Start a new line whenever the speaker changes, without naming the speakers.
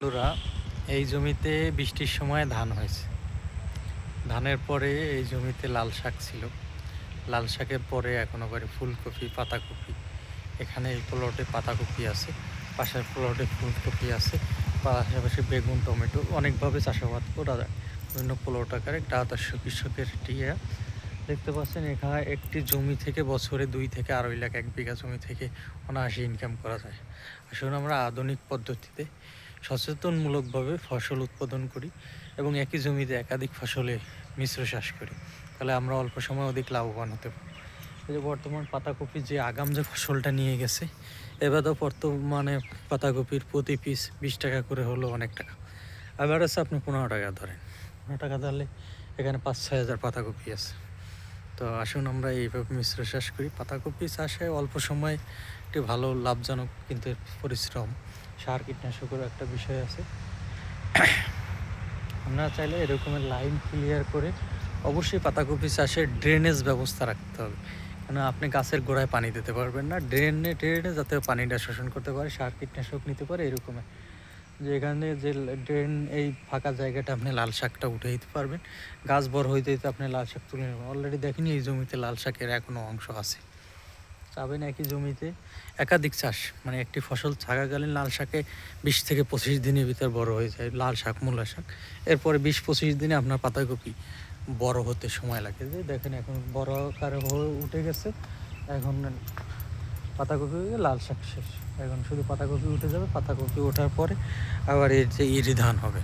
বন্ধুরা, এই জমিতে বৃষ্টির সময় ধান হয়েছে। ধানের পরে এই জমিতে লাল শাক ছিল। লাল শাকের পরে এখন আবার ফুলকপি, পাতাকপি। এখানে এই প্লটে পাতাকপি আছে, পাশের প্লটে ফুলকপি আছে, পাশাপাশি বেগুন, টমেটো। অনেকভাবে চাষাবাদ করা যায়। বিভিন্ন প্লট আকারে একটা আদর্শ কৃষকের টিয়া। দেখতে পাচ্ছেন, এখানে একটি জমি থেকে বছরে দুই থেকে আড়াই লাখ, এক বিঘা জমি থেকে অনায়াসে ইনকাম করা যায়। আসলে আমরা আধুনিক পদ্ধতিতে সচেতনমূলকভাবে ফসল উৎপাদন করি এবং একই জমিতে একাধিক ফসলে মিশ্র চাষ করি। তাহলে আমরা অল্প সময় অধিক লাভবান হতে পারি যে বর্তমান পাতাকপি যে আগাম যে ফসলটা নিয়ে গেছে, এবার তো বর্তমানে পাতাকপির প্রতি পিস বিশ টাকা করে হলো অনেক টাকা। আবার আছে আপনি পনেরো টাকা ধরেন। পনেরো টাকা ধরলে এখানে পাঁচ ছয় হাজার পাতাকপি আছে। তো আসুন আমরা এইভাবে মিশ্র চাষ করি। পাতাকপি চাষে অল্প সময় একটি ভালো, লাভজনক কিন্তু পরিশ্রম। সার কীটনাশকের একটা বিষয় আছে। আপনারা চাইলে এরকমের লাইন ক্লিয়ার করে অবশ্যই পাতাকপি চাষে ড্রেনেজ ব্যবস্থা রাখতে হবে। কেন আপনি গাছের গোড়ায় পানি দিতে পারবেন না, ড্রেনে ড্রেনে যাতে পানিটা শোষণ করতে পারে, সার কীটনাশক নিতে পারে এরকমের যে এখানে যে ড্রেন এই ফাঁকা জায়গাটা আপনি লাল শাকটা উঠে দিতে পারবেন। গাছ বড় হইতে হইতে আপনি লাল শাক তুলে নেবেন। অলরেডি দেখেনি এই জমিতে লাল শাকের এখনও অংশ আছে। চাবেন একই জমিতে, একাধিক চাষ। মানে একটি ফসল থাকাকালীন লাল শাকে বিশ থেকে পঁচিশ দিনের ভিতর বড় হয়ে যায়, লাল শাক, মূলা শাক। এরপরে বিশ পঁচিশ দিনে আপনার পাতাকপি বড় হতে সময় লাগে। যে দেখেন এখন বড় আকারে হয়ে উঠে গেছে, এখন পাতাকপি, লাল শাক শেষ। এখন শুধু পাতাকপি উঠে যাবে, পাতাকপি ওঠার পরে আবার এর যে ইরি ধান হবে।